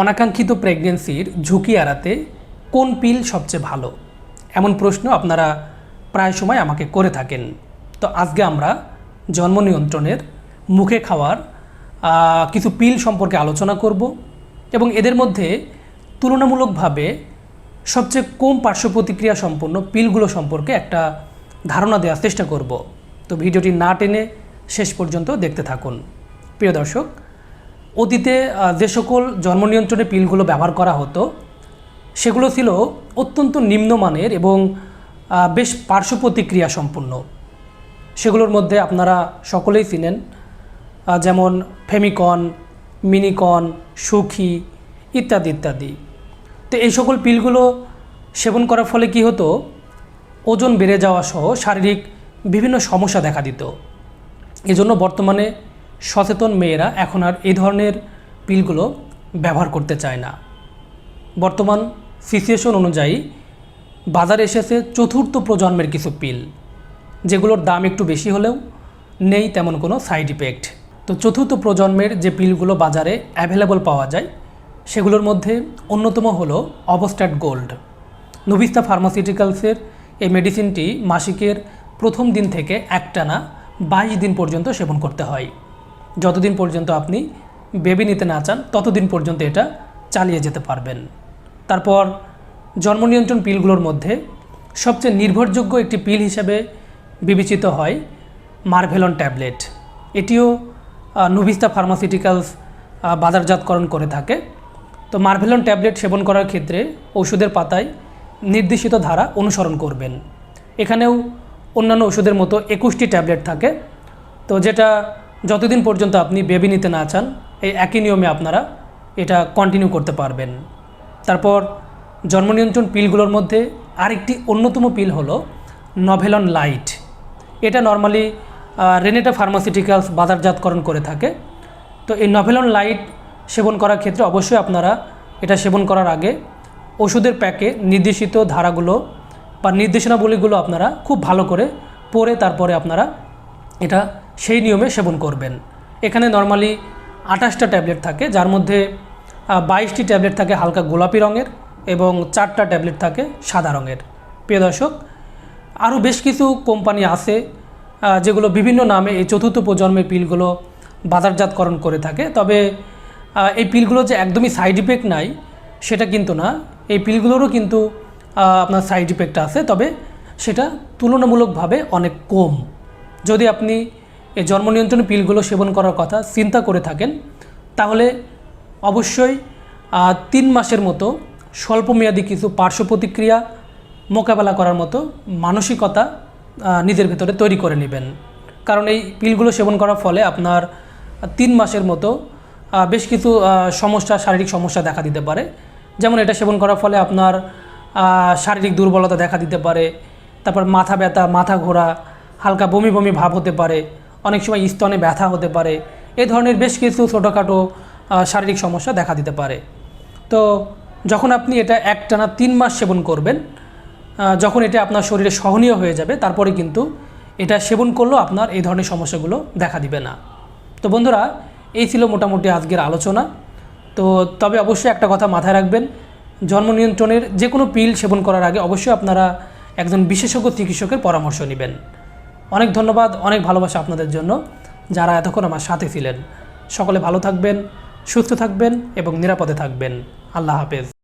অনাকাঙ্ক্ষিত প্রেগনেন্সির ঝুঁকি এড়াতে কোন পিল সবচেয়ে ভালো? এমন প্রশ্ন আপনারা প্রায় সময় আমাকে করে থাকেন। তো আজকে আমরা জন্ম নিয়ন্ত্রণের মুখে খাওয়ার কিছু পিল সম্পর্কে আলোচনা করব এবং এদের মধ্যে তুলনামূলকভাবে সবচেয়ে কম পার্শ্ব প্রতিক্রিয়া সম্পন্ন পিলগুলো সম্পর্কে একটা ধারণা দেওয়ার চেষ্টা করব। তো ভিডিওটি না টেনে শেষ পর্যন্ত দেখতে থাকুন। প্রিয় দর্শক অতীতে যে সকল জন্ম নিয়ন্ত্রণে পিলগুলো ব্যবহার করা হতো, সেগুলো ছিল অত্যন্ত নিম্নমানের এবং বেশ পার্শ্ব প্রতিক্রিয়া সম্পূর্ণ সেগুলোর মধ্যে আপনারা সকলেই চিনেন যেমন ফেমিকন, মিনিকন, সুখী ইত্যাদি ইত্যাদি। তো এই সকল পিলগুলো সেবন করার ফলে কি হতো? ওজন বেড়ে যাওয়া সহ শারীরিক বিভিন্ন সমস্যা দেখা দিত। এজন্য বর্তমানে সচেতন মেয়েরা এখন আর এই ধরনের পিলগুলো ব্যবহার করতে চায় না। বর্তমান সিচুয়েশন অনুযায়ী বাজারে এসেছে চতুর্থ প্রজন্মের কিছু পিল, যেগুলোর দাম একটু বেশি হলেও নেই তেমন কোনো সাইড ইফেক্ট। তো চতুর্থ প্রজন্মের যে পিলগুলো বাজারে অ্যাভেলেবল পাওয়া যায়, সেগুলোর মধ্যে অন্যতম হলো অবস্ট্যাট গোল্ড। নবিস্তা ফার্মাসিউটিক্যালসের এই মেডিসিনটি মাসিকের প্রথম দিন থেকে একটানা বাইশ দিন পর্যন্ত সেবন করতে হয়। যতদিন পর্যন্ত আপনি বেবি নিতে না চান, ততদিন পর্যন্ত এটা চালিয়ে যেতে পারবেন। তারপর জন্ম নিয়ন্ত্রণ পিলগুলোর মধ্যে সবচেয়ে নির্ভরযোগ্য একটি পিল হিসেবে বিবেচিত হয় মার্ভেলন ট্যাবলেট। এটিও নুভিস্তা ফার্মাসিউটিক্যালস বাজারজাতকরণ করে থাকে। তো মার্ভেলন ট্যাবলেট সেবন করার ক্ষেত্রে ওষুধের পাতায় নির্দেশিত ধারা অনুসরণ করবেন। এখানেও অন্যান্য ওষুধের মতো একুশটি ট্যাবলেট থাকে। তো যেটা যতদিন পর্যন্ত আপনি বেবি নিতে না চান, এই একই নিয়মে আপনারা এটা কন্টিনিউ করতে পারবেন। তারপর জন্ম নিয়ন্ত্রণ পিলগুলোর মধ্যে আরেকটি অন্যতম পিল হলো নভেলন লাইট এটা নর্মালি রেনেটা ফার্মাসিউটিক্যালস বাজারজাতকরণ করে থাকে। তো এই নভেলন লাইট সেবন করার ক্ষেত্রে অবশ্যই আপনারা এটা সেবন করার আগে ওষুধের প্যাকে নির্দেশিত ধারাগুলো বা নির্দেশনাবলীগুলো আপনারা খুব ভালো করে পড়ে তারপরে আপনারা এটা সেই নিয়মে সেবন করবেন। এখানে নর্মালি আঠাশটা ট্যাবলেট থাকে, যার মধ্যে বাইশটি ট্যাবলেট থাকে হালকা গোলাপি রঙের এবং চারটা ট্যাবলেট থাকে সাদা রঙের। প্রিয় দর্শক, আরও বেশ কিছু কোম্পানি আছে যেগুলো বিভিন্ন নামে এই চতুর্থ প্রজন্মের পিলগুলো বাজারজাতকরণ করে থাকে। তবে এই পিলগুলো যে একদমই সাইড ইফেক্ট নাই, সেটা কিন্তু না। এই পিলগুলোরও কিন্তু আপনার সাইড ইফেক্ট আছে, তবে সেটা তুলনামূলকভাবে অনেক কম। যদি আপনি এই জন্ম নিয়ন্ত্রণ পিলগুলো সেবন করার কথা চিন্তা করে থাকেন, তাহলে অবশ্যই তিন মাসের মতো স্বল্পমেয়াদী কিছু পার্শ্ব প্রতিক্রিয়া মোকাবেলা করার মতো মানসিকতা নিজের ভেতরে তৈরি করে নেবেন। কারণ এই পিলগুলো সেবন করার ফলে আপনার তিন মাসের মতো বেশ কিছু সমস্যা, শারীরিক সমস্যা দেখা দিতে পারে। যেমন এটা সেবন করার ফলে আপনার শারীরিক দুর্বলতা দেখা দিতে পারে, তারপর মাথা ব্যথা, মাথা ঘোরা, হালকা বমি বমি ভাব হতে পারে অনেক সময় স্তনে ব্যথা হতে পারে, এ ধরনের বেশ কিছু ছোটোখাটো শারীরিক সমস্যা দেখা দিতে পারে। তো যখন আপনি এটা একটানা তিন মাস সেবন করবেন যখন এটা আপনার শরীরে সহনীয় হয়ে যাবে, তারপরে কিন্তু এটা সেবন করলেও আপনার এই ধরনের সমস্যাগুলো দেখা দিবে না। তো বন্ধুরা, এই ছিল মোটামুটি আজকের আলোচনা। তো তবে অবশ্যই একটা কথা মাথায় রাখবেন, জন্ম নিয়ন্ত্রণের যে কোনো পিল সেবন করার আগে অবশ্যই আপনারা একজন বিশেষজ্ঞ চিকিৎসকের পরামর্শ নেবেন। অনেক ধন্যবাদ, অনেক ভালোবাসা আপনাদের জন্য যারা এতক্ষণ আমার সাথে ছিলেন। সকলে ভালো থাকবেন, সুস্থ থাকবেন এবং নিরাপদে থাকবেন। আল্লাহ হাফেজ।